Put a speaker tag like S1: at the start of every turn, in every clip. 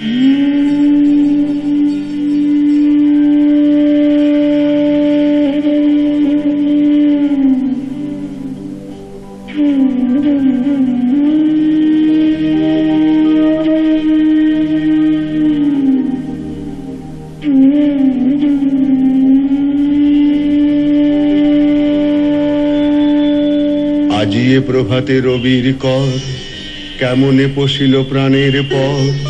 S1: আজিয়ে প্রভাতে রবির কর কেমনে পশিল প্রাণের পর?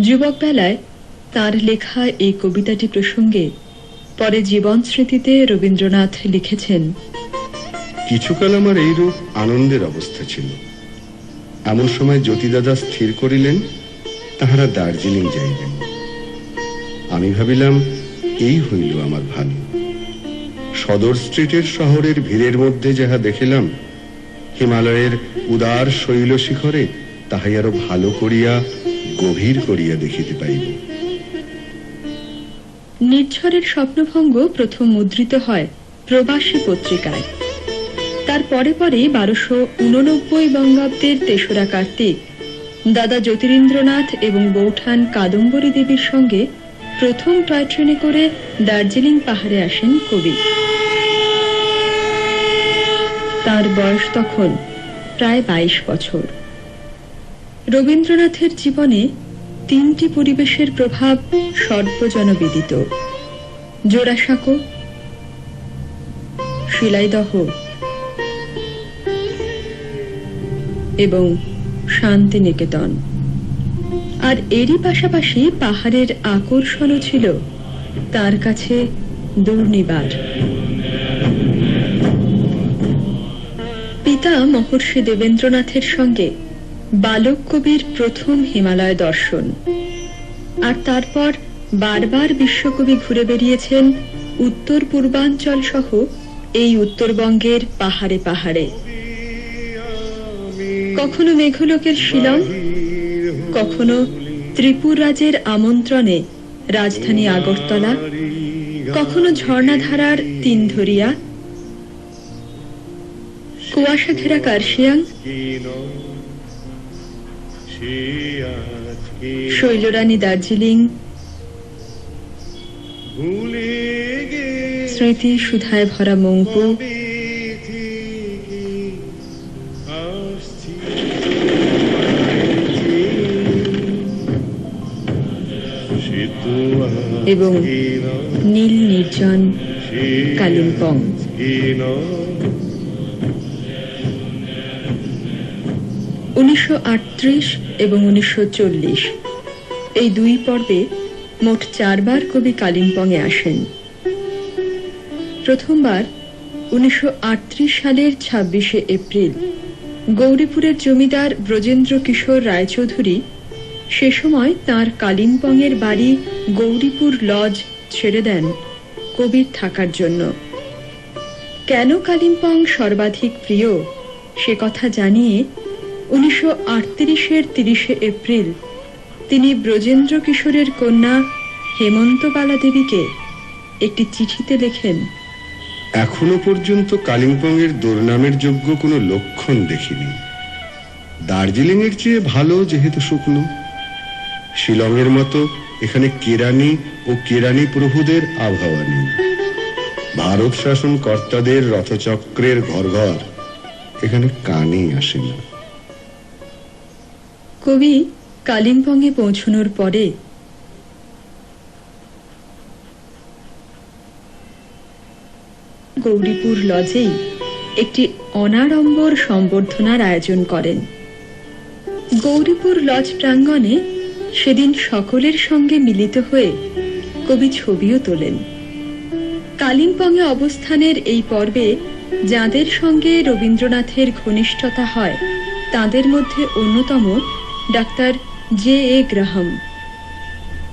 S2: যুবক বেলায় তার লেখা এই কবিতাটি প্রসঙ্গে পরে জীবন স্মৃতিতে রবীন্দ্রনাথ লিখেছেন।
S1: কিছুকাল আমার এইরূপ আনন্দের অবস্থা ছিল। এমন সময় জ্যোতিদাদা স্থির করিলেন, তাহারা দার্জিলিং যাইবেন। আমি ভাবিলাম, এই হইল আমার ভালো। সদর স্ট্রিটের শহরের ভিড়ের মধ্যে যাহা দেখিলাম, হিমালয়ের উদার শৈল শিখরে তাহাই আরও ভালো করিয়া গভীর করিয়া দেখিতে পাইব।
S2: নির্ঝরের স্বপ্নভঙ্গ প্রথম মুদ্রিত হয় প্রবাসী পত্রিকায়। তার পরে পরে বারোশো উননব্বই বঙ্গাব্দের তেসরা কার্তিক, দাদা জ্যোতিরিন্দ্রনাথ এবং বৌঠান কাদম্বরী দেবীর সঙ্গে প্রথম টয় ট্রেনে করে দার্জিলিং পাহাড়ে আসেন কবি। তার বয়স তখন প্রায় বাইশ বছর। রবীন্দ্রনাথের জীবনে তিনটি পরিবেশের প্রভাব সর্বজনবিদিত। জোড়াসাঁকো, শিলাইদহ এবং শান্তিনিকেতন। আর এরই পাশাপাশি পাহাড়ের আকর্ষণও ছিল তার কাছে দুর্নিবার। পিতা মহর্ষি দেবেন্দ্রনাথের সঙ্গে বালক কবির প্রথম হিমালয় দর্শন। আর তারপর বারবার বিশ্বকবি ঘুরে বেরিয়েছেন উত্তর পূর্বাঞ্চল সহ এই উত্তরবঙ্গের পাহাড়ে পাহাড়ে। কখনো মেঘলোকের শিলং, কখনো ত্রিপুরাজের আমন্ত্রণে রাজধানী আগরতলা, কখনো ঝর্ণাধারার তিনধরিয়া কুয়াশা ঘেরা কার্শিয়াং শৈলরানী দার্জিলিং স্মৃতি সুধায় ভরা মঙ্কু এবং নীল নির্জন কালিম্পং। উনিশশো আটত্রিশ এবং উনিশশো চল্লিশ। এই দুই পর্বে মোট চারবার কবি কালিম্পংয়ে আসেন। প্রথমবার উনিশশো সালের ছাব্বিশে এপ্রিল, গৌরীপুরের জমিদার ব্রজেন্দ্র কিশোর রায়চৌধুরী সে সময় তার কালিম্পংয়ের বাড়ি গৌরীপুর লজ ছেড়ে দেন কবির থাকার জন্য। কেন কালিম্পং সর্বাধিক প্রিয় সে কথা জানিয়ে উনিশশো আটত্রিশের তিরিশে এপ্রিল, তিনি ব্রজেন্দ্র কিশোরের কন্যা হেমন্তবালা দেবীকে একটি চিঠিতে লেখেন,
S1: এখনও পর্যন্ত কালিম্পং এর দুর্নামের যোগ্য কোনো লক্ষণ দেখিনি। দার্জিলিং এর চেয়ে ভালো যেহেতু শুকনো। শিলংয়ের মতো এখানে কেরানি ও কেরানি প্রভুদের আবহাওয়া নেই। ভারত শাসন কর্তাদের রথচক্রের ঘর ঘর এখানে কানে আসে না।
S2: কবি কালিম্পংয়ে পৌঁছানোর পরে গৌরীপুর লজেই একটি অনাড়ম্বর সম্বর্ধনার আয়োজন করেন। গৌরীপুর লজ প্রাঙ্গণে সেদিন সকলের সঙ্গে মিলিত হয়ে কবি ছবিও তোলেন। কালিম্পংয়ে অবস্থানের এই পর্বে যাদের সঙ্গে রবীন্দ্রনাথের ঘনিষ্ঠতা হয়, তাদের মধ্যে অন্যতম ডাক্তার জে এ গ্রাহাম।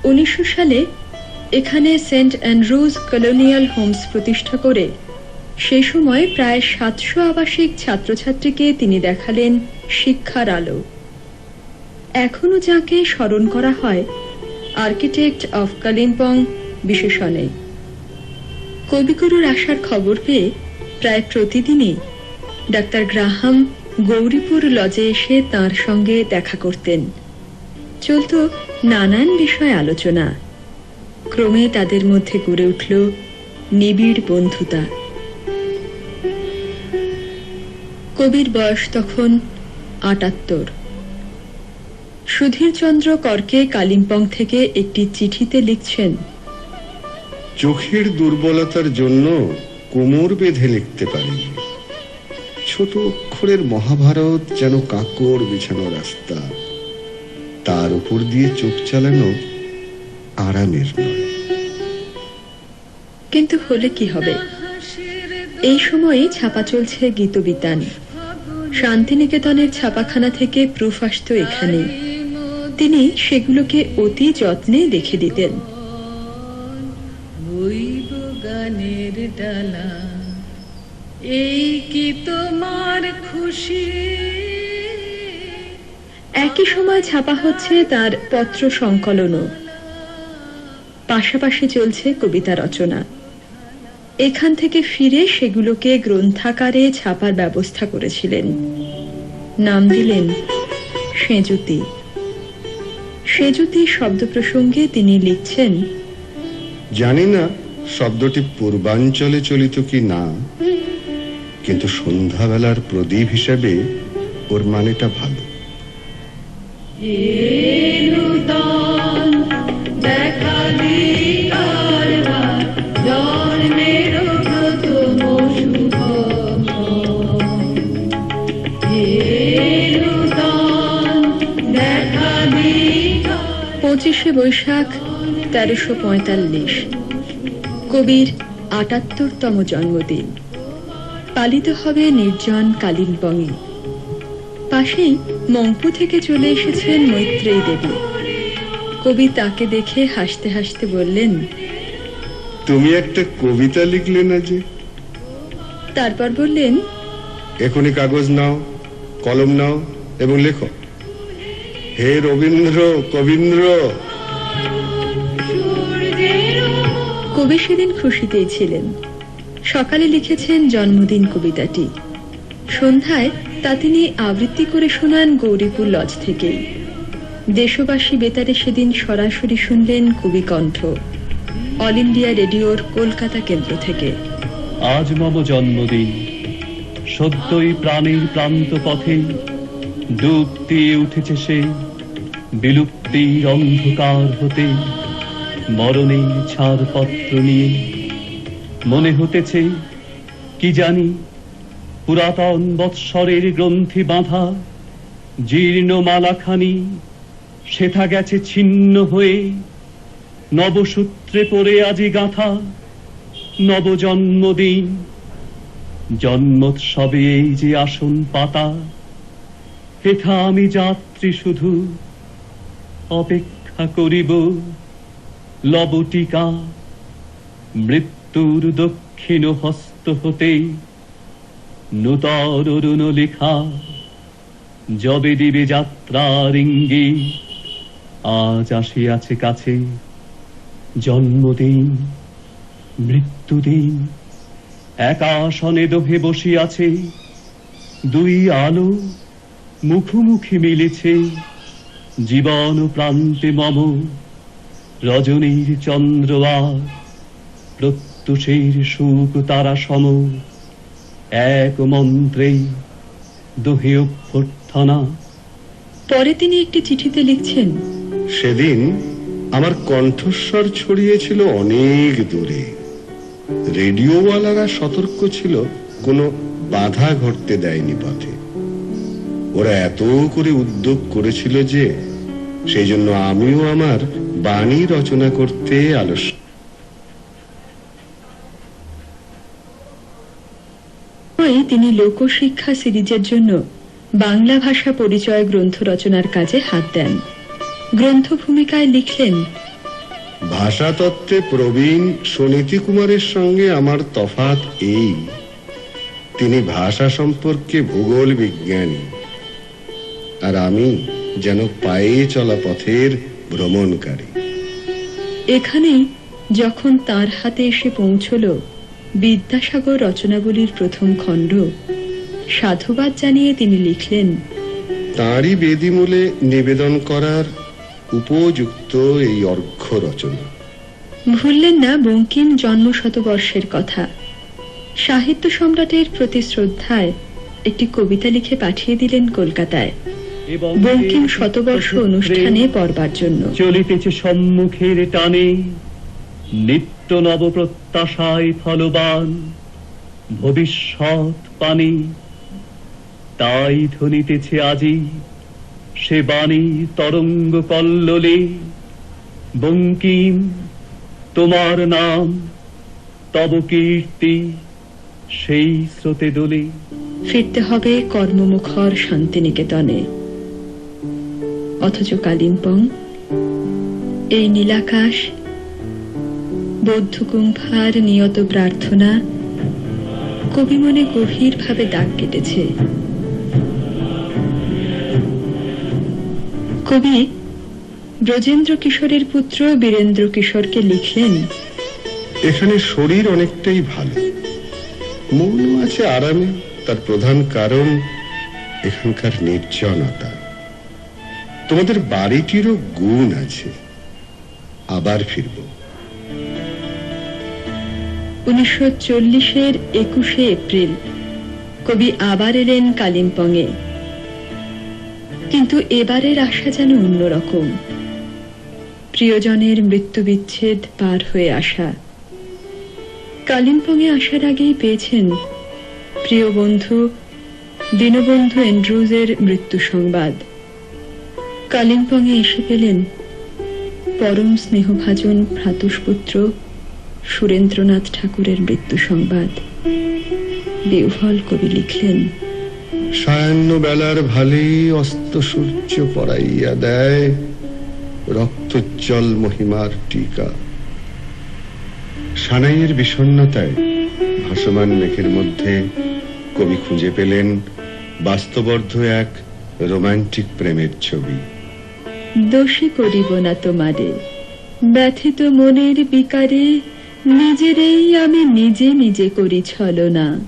S2: উনিশশো সালে এখানে সেন্ট অ্যান্ড্রুজ কলোনিয়াল হোমস প্রতিষ্ঠা করে সেই সময় প্রায় সাতশো আবাসিক ছাত্রছাত্রীকে তিনি দেখালেন শিক্ষার আলো। এখনও যাকে স্মরণ করা হয়, আর্কিটেক্ট অফ কালিম্পং বিশেষণে। কবিগুরুর আসার খবর পেয়ে প্রায় প্রতিদিনই ডাক্তার গ্রাহাম গৌরীপুর লজে এসে তার সঙ্গে দেখা করতেন। চলত নানান বিষয় আলোচনা। ক্রমে তাদের মধ্যে গড়ে উঠল নিবিড় বন্ধুতা। কবির বয়স তখন আটাত্তর। সুধীরচন্দ্র করকে কালিম্পং থেকে একটি চিঠিতে লিখছেন,
S1: চোখের দুর্বলতার জন্য কোমর বেঁধে লিখতে পারিনি ছোট অক্ষরের মহাভারত যেন কাকর বিছানো রাস্তা। তার উপর দিয়ে চোখ চালানো আরামের নয়।
S2: কিন্তু হলে কি হবে? এই সময়ে ছাপা চলছে গীতবিতান। শান্তিনিকেতনের ছাপাখানা থেকে প্রুফ আসতো এখানে। তিনি সেগুলোকে অতি যত্নে দেখে দিতেন।
S3: গানের ডালা। এই কি তোমার খুশি?
S2: একই সময় ছাপা হচ্ছে তার পত্র সংকলনও। পাশাপাশি চলছে কবিতা রচনা। এখান থেকে ফিরে সেগুলোকে গ্রন্থাকারে ছাপার ব্যবস্থা করেছিলেন। নাম দিলেন সেজুতি। সেজুতি শব্দ প্রসঙ্গে তিনি লিখছেন
S1: জানি না শব্দটি পূর্বাঞ্চলে চলিত কি না। কিন্তু সন্ধ্যাবেলার প্রদীপ হিসেবে ওর মানেটা ভালো।
S2: পঁচিশে বৈশাখ তেরোশো পঁয়তাল্লিশ। কবির আটাত্তরতম জন্মদিন। পালিত হবে নির্জন কালিম্পংয়ে পাশেই মংপু থেকে চলে এসেছেন মৈত্রেয়ী দেবী। কবি তাকে দেখে হাসতে হাসতে বললেন
S1: তুমি একটা কবিতা লিখলে না যে?
S2: তারপর বললেন
S1: এখনই কাগজ নাও কলম নাও এবং লেখো। হে রবীন্দ্র কবীন্দ্র!
S2: কবি সেদিন খুশিতেই ছিলেন। সকালে লিখেছেন জন্মদিন কবিতাটি। সন্ধ্যায় তা তিনি আবৃত্তি করে শোনান গৌরীপুর লজ থেকেই। দেশবাসী বেতারে সেদিন সরাসরি শুনলেন কবি কণ্ঠ অল ইন্ডিয়া রেডিওর কলকাতা কেন্দ্র থেকে।
S4: আজ মম জন্মদিন। সত্যই প্রাণীর প্রান্ত পথে ডুব দিয়ে উঠেছে সে। বিলুপ্তির অন্ধকার হতে মরণের ছাড়পত্র নিয়ে মনে হতেছে, কি জানি, পুরাতন বৎসরের গ্রন্থি বাঁধা, জীর্ণ মালাখানি, সেথা গেছে ছিন্ন হয়ে, নবসূত্রে পড়ে আজি গাঁথা, নবজন্মদিন। জন্মোৎসবে এই যে আসন পাতা হেথা আমি যাত্রী শুধু, অপেক্ষা করিব, লবটিকা মৃত্যুর দক্ষিণ হস্ত হতে নূতন লেখা, যবে দিবে যাত্রার ইঙ্গিত, আজ আসিয়াছে কাছে জন্মদিন, মৃত্যুদিন। একাসনে দোহে বসিয়াছে, দুই আলো মুখোমুখি মিলেছে, জীবন প্রান্তে মম, রজনীর চন্দ্র প্রত্যুষের সুখ তারা সম এক মন্ত্রে দোহে অভ্যর্থনা।
S2: পরে তিনি একটি চিঠিতে লিখছেন
S1: সেদিন আমার কণ্ঠস্বর ছড়িয়েছিল অনেক দূরে। রেডিওওয়ালারা সতর্ক ছিল কোনো বাধা ঘটতে দেয়নি পথে। ওরা এত করে উদ্যোগ করেছিল যে সেই জন্য আমিও আমার বাণী রচনা করতে আলস্য
S2: ওই তিনি লোকশিক্ষা সিরিজের জন্য বাংলা ভাষা পরিচয় গ্রন্থ রচনার কাজে হাত দেন। গ্রন্থ ভূমিকায় লিখলেন
S1: ভাষাতত্ত্বে প্রবীণ সুনীতি কুমারের সঙ্গে আমার তফাত এই। তিনি ভাষা সম্পর্কে ভূগোল বিজ্ঞানী। আর আমি যেন পায়ে চলা পথের ভ্রমণকারী।
S2: এখানেই যখন তার হাতে এসে পৌঁছল বিদ্যাসাগর রচনাবলীর প্রথম খণ্ড। সাধুবাদ জানিয়ে তিনি লিখলেন
S1: তাঁরই বেদিমূলে নিবেদন করার উপযুক্ত এই অর্ঘ্য রচনা।
S2: ভুললেন না বঙ্কিম জন্ম শতবর্ষের কথা। সাহিত্য সম্রাটের প্রতি শ্রদ্ধায় একটি কবিতা লিখে পাঠিয়ে দিলেন কলকাতায়। বঙ্কিম শতবর্ষ অনুষ্ঠানে পড়বার জন্য।
S4: চলিতেছে সম্মুখের টানে। নিত্য নব প্রত্যাশায় ফলবান, ভবিষ্যৎ পানি। তাই ধ্বনিতেছে আজি সে বাণী তরঙ্গ কল্লোলে, বঙ্কিম, তোমার নাম, তব কীর্তি সেই স্রোতে দোলে।
S2: ফিরতে হবে কর্মমুখর শান্তিনিকেতনে। অথচ কালিম্পং, এই নীলাকাশ বৌদ্ধ কুম্ভার নিয়ত প্রার্থনা কবি মনে গভীরভাবে দাগ কেটেছে। কবি ব্রজেন্দ্র কিশোরের পুত্র বীরেন্দ্র কিশোরকে লিখলেন,
S1: এখানে শরীর অনেকটাই ভালো। মনও আছে আরামে, তার প্রধান কারণ এখানকার নির্জনতা। তোমাদের বাড়িটিরও গুণ আছে। আবার ফিরব।
S2: উনিশশো চল্লিশের একুশে এপ্রিল। কবি আবার এলেন কালিম্পংয়ে। কিন্তু এবারের আশা যেন অন্যরকম। প্রিয়জনের মৃত্যু বিচ্ছেদ পার হয়ে আসা। কালিম্পংয়ে আসার আগেই পেয়েছেন প্রিয় বন্ধু দীনবন্ধু এন্ড্রুজের মৃত্যু সংবাদ। কালিম্পংয়ে এসে পেলেন পরম স্নেহভাজন ভ্রাতুষ্পুত্র সুরেন্দ্রনাথ ঠাকুরের মৃত্যু সংবাদ। দেওভল কবি লিখলেন
S1: সায়ান্ন বেলার ভালে অস্ত সূর্য পড়াইয়া দেয় রক্তজ্জ্বল মহিমার টিকা। সানাইয়ের বিষণ্ণতায় ভাসমান মেঘের মধ্যে কবি খুঁজে পেলেন বাস্তবর্ধ এক রোমান্টিক প্রেমের ছবি।
S2: দোষী করিব না তোমারে ব্যথিত মনের বিকারে নিজেরেই আমি নিজে নিজে করি ছলনা।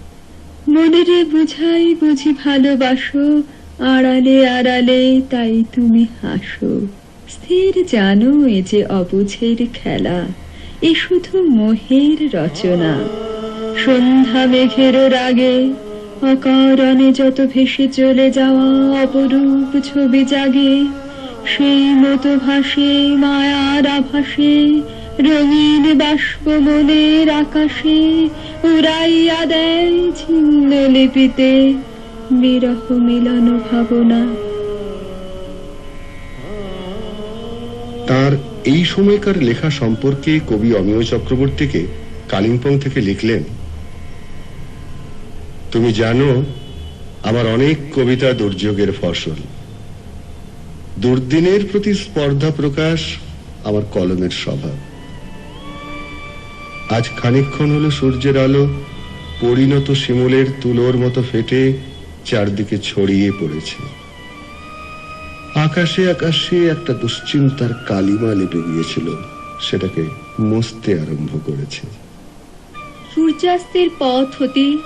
S2: মনেরে বুঝাই বুঝি ভালোবাসো, আড়ালে আড়ালে তাই তুমি হাসো। স্থির জানো এ যে অবুঝের খেলা, এ শুধু মোহের রচনা। সন্ধ্যা মেঘের রাগে, অকারণে যত ভেসে চলে যাওয়া অপরূপ ছবি জাগে, সেই মতো ভাসে, মায়ার আভাসে রঙিন বাষ্প মনের আকাশে উড়াইয়া দেয় ছিন্ন লিপিতে বিরহ মিলন ভাবনা।
S1: তার এই সময়কার লেখা সম্পর্কে কবি অমিয় চক্রবর্তীকে কালিম্পং থেকে লিখলেন, তুমি জানো, আমার অনেক কবিতা দুর্যোগের ফসল। দুর্দিনের প্রতি স্পর্ধা প্রকাশ আমার কলমের স্বভাব। আজ খানিকক্ষণ হলো সূর্যের আলো, পরিণত শিমুলের তুলোর মতো ফেটে চারদিকে ছড়িয়ে পড়েছে। আকাশে আকাশে একটা দুশ্চিন্তার কালিমা লেপে গিয়েছিল, সেটাকে মুছতে আরম্ভ করেছে।
S5: সূর্যাস্তের পথ হতে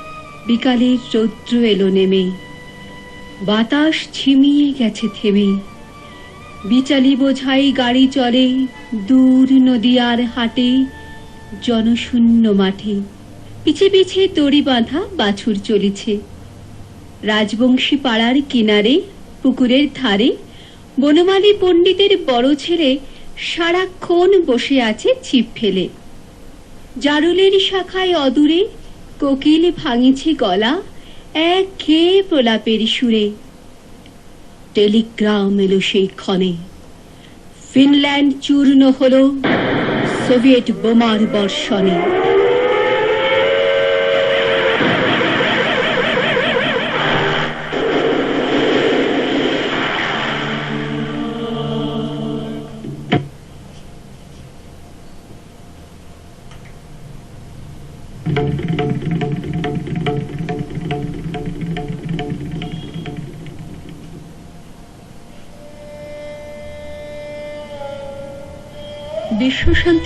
S5: বিকালের রৌদ্র এলো নেমে। বাতাস ছিমিয়ে গেছে থেমে। বিচালি বোঝাই গাড়ি চলে, দূর নদী আর হাটে জনশূন্য মাঠে। পিছে পিছে দড়ি বাঁধা বাছুর চলেছে। রাজবংশী পাড়ার কিনারে, পুকুরের ধারে, বনমালী পণ্ডিতের বড় ছেলে সারাক্ষণ বসে আছে ছিপ ফেলে। জারুলের শাখায় অদূরে কোকিল ভাঙিছে গলা এক খেয়ে প্রলাপের সুরে। টেলিগ্রাম এলো সেই ক্ষণে। ফিনল্যান্ড চূর্ণ হলো। سویت بمار بارشانی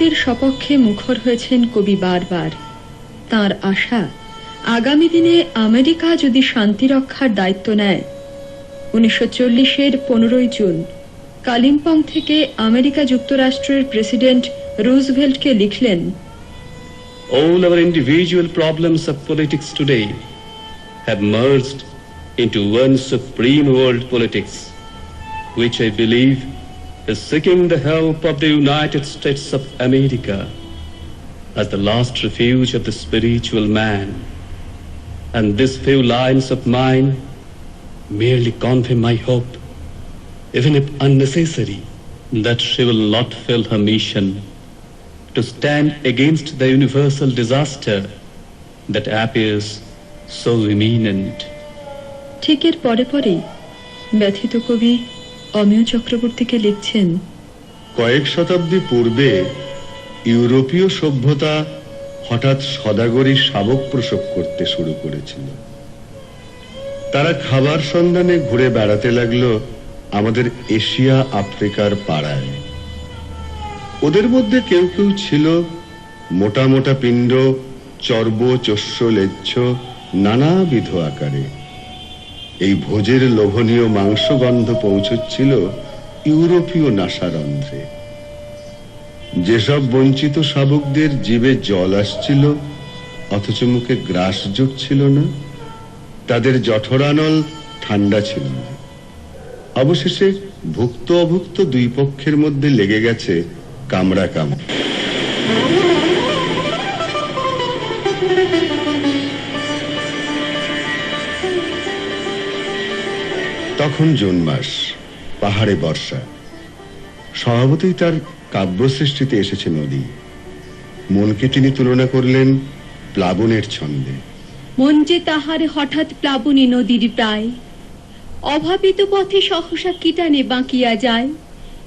S2: বিশ্বশান্তির সপক্ষে মুখর হয়েছেন কবি বারবার। তার আশা আগামী দিনে আমেরিকা যদি শান্তি রক্ষার দায়িত্ব নেয় উনিশশো চল্লিশের পনেরোই জুন কালিম্পং থেকে আমেরিকা যুক্তরাষ্ট্রের প্রেসিডেন্ট রুজভেল্টকে লিখলেন
S4: All our individual problems of politics today have merged into one supreme world politics, which I believe is seeking the help of the United States of America as the last refuge of the spiritual man. And these few lines of mine merely convey my hope, even if unnecessary, that she will not fail her mission to stand against the universal disaster that appears so imminent.
S2: ঠিক এর পরে পরেই ব্যথিত কবি অমিয় চক্রবর্তীকে লিখছেন,
S1: কয়েক শতাব্দী পূর্বে ইউরোপীয় সভ্যতা হঠাৎ সদাগরী শাবক প্রসব করতে শুরু করেছিল। তারা খাবার সন্ধানে ঘুরে বেড়াতে লাগল আমাদের এশিয়া আফ্রিকার পাড়ায়। ওদের মধ্যে কেউ কেউ ছিল, মোটা মোটা পিণ্ড, চর্ব, চস্য, লেচ্ছ, নানাবিধ আকারে। এই ভোজের লোভনীয় মাংসগন্ধ পৌঁছচ্ছিল ইউরোপীয় নাসারন্ধ্রে। যেসব বঞ্চিত শাবকদের জীবে জল আসছিল, অথচ মুখে গ্রাস জুটছিল না, তাদের জঠরানল ঠান্ডা ছিল না। অবশেষে ভুক্ত অভুক্ত দুই পক্ষের মধ্যে লেগে গেছে কামড়া কামড়। তখন জুন মাস, পাহাড়ে বর্ষা। স্বভাবতই তার কাব্য সৃষ্টিতে এসেছে নদী। মনকে তিনি তুলনা করলেন প্লাবনের ছন্দে।
S5: মন যে তাহার হঠাৎ প্লাবনী নদীর প্রায়, অভাবিত পথে সহসা কিটানে বাঁকিয়া যায়,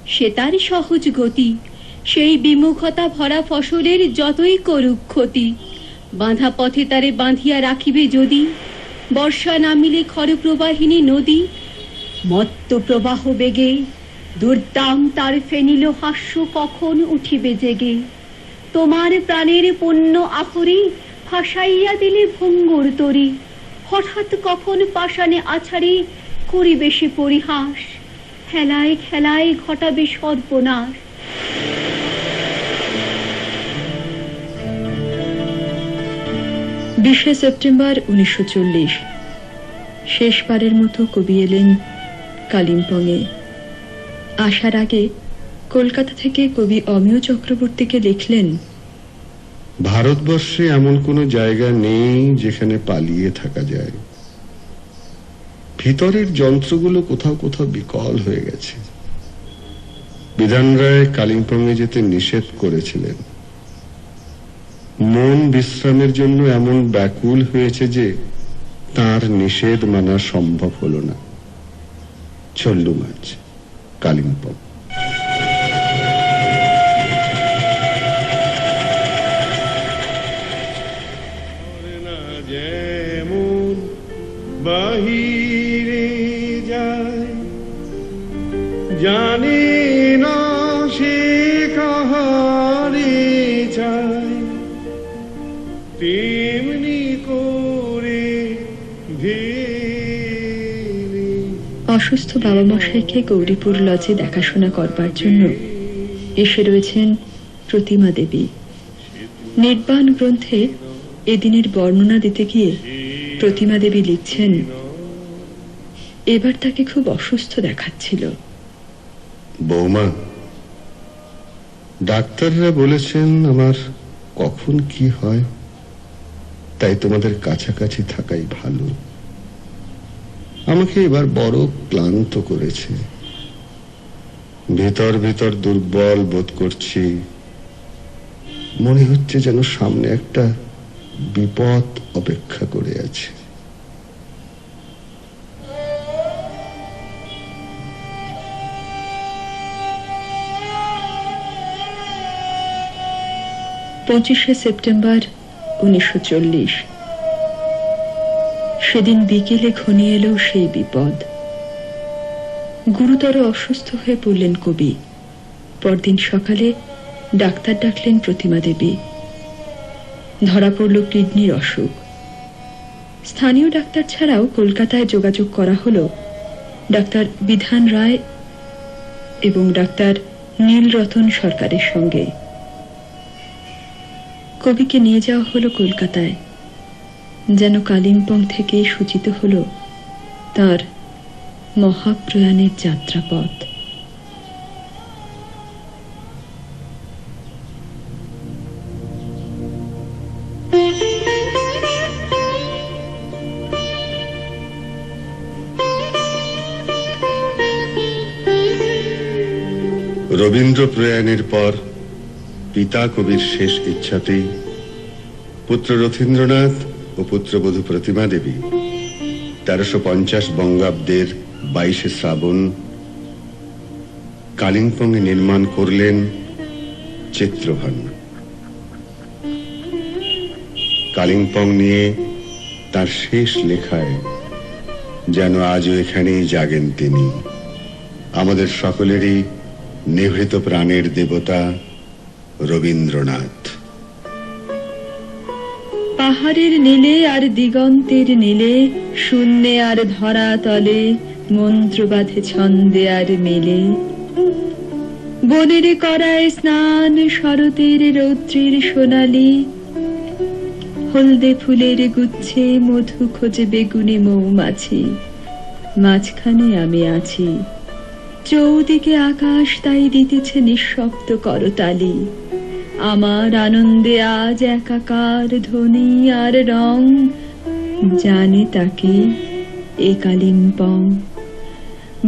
S5: সে তার সহজ গতি, সেই বিমুখতা ভরা ফসলের যতই করুক ক্ষতি, বাঁধা পথে তারে বাঁধিয়া রাখিবে যদি, বর্ষা নামিলে খরপ্রবাহিনী নদী মত্ত প্রবাহ বেগে, দুর্দাম তার ফেনিল হাস্য কখন উঠিবে জেগে। তোমার প্রাণের পণ্য আহরি ফাঁসাইয়া দিলে ভঙ্গুর তরি। হঠাৎ কখন পাষাণে আছাড়ি করিবে সে পরিহাস। খেলায় খেলায় ঘটাবে সর্বনাশ।
S2: বিশে সেপ্টেম্বর উনিশশো চল্লিশ। শেষবারের মতো কবি এলেন কালিম্পংয়ে আসার আগে কলকাতা থেকে কবি অমিয় চক্রবর্তীকে লিখলেন,
S1: ভারতবর্ষে এমন কোনো জায়গা নেই যেখানে পালিয়ে থাকা যায়। ভিতরের যন্ত্রগুলো কোথাও কোথাও বিকল হয়ে গেছে। বিধান রায় কালিম্পংয়ে যেতে নিষেধ করেছিলেন। মন বিশ্রামের জন্য এমন ব্যাকুল হয়েছে যে তার নিষেধ মানা সম্ভব হলো না। চল্লু মাছ কালিম্পং।
S6: বাহিরে যায় জানে না সে কাহারে চায়। তেমনি করে ধীরে
S2: অসুস্থ বাবা মশাইকে গৌরীপুর লজে দেখাশোনা করবার জন্য এসে রয়েছেন প্রতিমা দেবী। নির্বাণ গ্রন্থে এদিনের বর্ণনা দিতে গিয়ে প্রতিমা দেবী লিখছেন, এবার তাকে খুব অসুস্থ দেখাচ্ছিল।
S1: বৌমা, ডাক্তাররা বলেছেন আমার কখন কি হয়, তাই তোমাদের কাছাকাছি থাকাই ভালো। আমাকে এবার বড় ক্লান্ত করেছে। ভেতর ভেতর দুর্বল বোধ করছি। মনে হচ্ছে যেন সামনে একটা বিপদ অপেক্ষা করে আছে।
S2: পঁচিশে সেপ্টেম্বর উনিশশো চল্লিশ। সেদিন বিকেলে ঘনিয়ে এলো সেই বিপদ। গুরুতর অসুস্থ হয়ে পড়লেন কবি। পরদিন সকালে ডাক্তার ডাকলেন প্রতিমা দেবী। ধরা পড়ল কিডনির অসুখ। স্থানীয় ডাক্তার ছাড়াও কলকাতায় যোগাযোগ করা হলো ডাক্তার বিধান রায় এবং ডাক্তার নীলরতন সরকারের সঙ্গে। কবিকে নিয়ে যাওয়া হলো কলকাতায়। যেন কালিম্পং থেকে সূচিত হলো তার মহাপ্রয়াণের যাত্রাপথ।
S1: রবীন্দ্র প্রয়াণের পর পিতা কবির শেষ ইচ্ছাতেই পুত্র রথীন্দ্রনাথ ও পুত্রবধূ প্রতিমা দেবী। তেরোশো পঞ্চাশ বঙ্গাব্দের বাইশে শ্রাবণ কালিম্পংয়ে নির্মাণ করলেন চিত্রভান। কালিম্পং নিয়ে তার শেষ লেখায় যেন আজও এখানেই জাগেন তিনি। আমাদের সকলেরই নিভৃত প্রাণের দেবতা রবীন্দ্রনাথ।
S2: পাহাড়ের নীলে আর দিগন্তের নীলে, শূন্যে আর ধরা তলে, মন্ত্র বাঁধে ছন্দে আর মেলে। বনের করায় স্নান শরতের রৌদ্রের সোনালি, হলদে ফুলের গুচ্ছে মধু খোঁজে বেগুনে মৌমাছি। মাঝখানে আমি আছি, চৌদিকে আকাশ তাই দিতেছে নিঃশব্দ করতালি। আমার আনন্দে আজ একাকার ধ্বনি আর রং। জানে তাকে এ কালিম্পং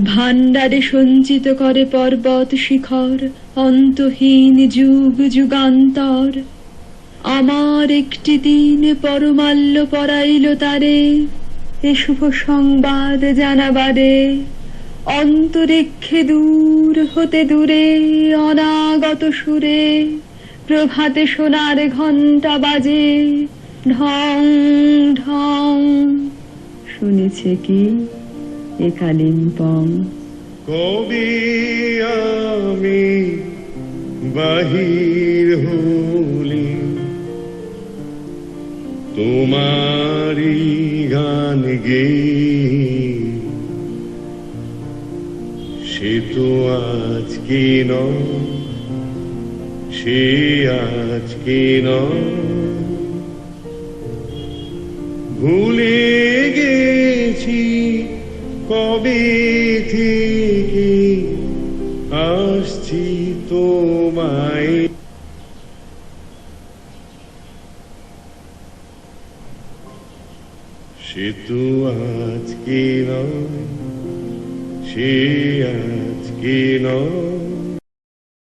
S2: ভান্ডারে সঞ্চিত করে পর্বত শিখর, অন্তহীন যুগ যুগান্তর। আমার একটি দিন পরমাল্য পরাইল তারে, এ শুভ সংবাদ জানাবারে। অন্তরিক্ষে দূর হতে দূরে, অনাগত সুরে প্রভাতে সোনার ঘণ্টা বাজে। ঢং ঢং। শুনেছে কি এ কালিম্পং
S6: কবি আমি বাহির হলি। তোমারি গান গে সে তো আজকে নয়? সে আজকে ভুলে গেছি কবে থেকে আসছি তোমায়। সে তো আজকে নয়? সে আজকে নয়?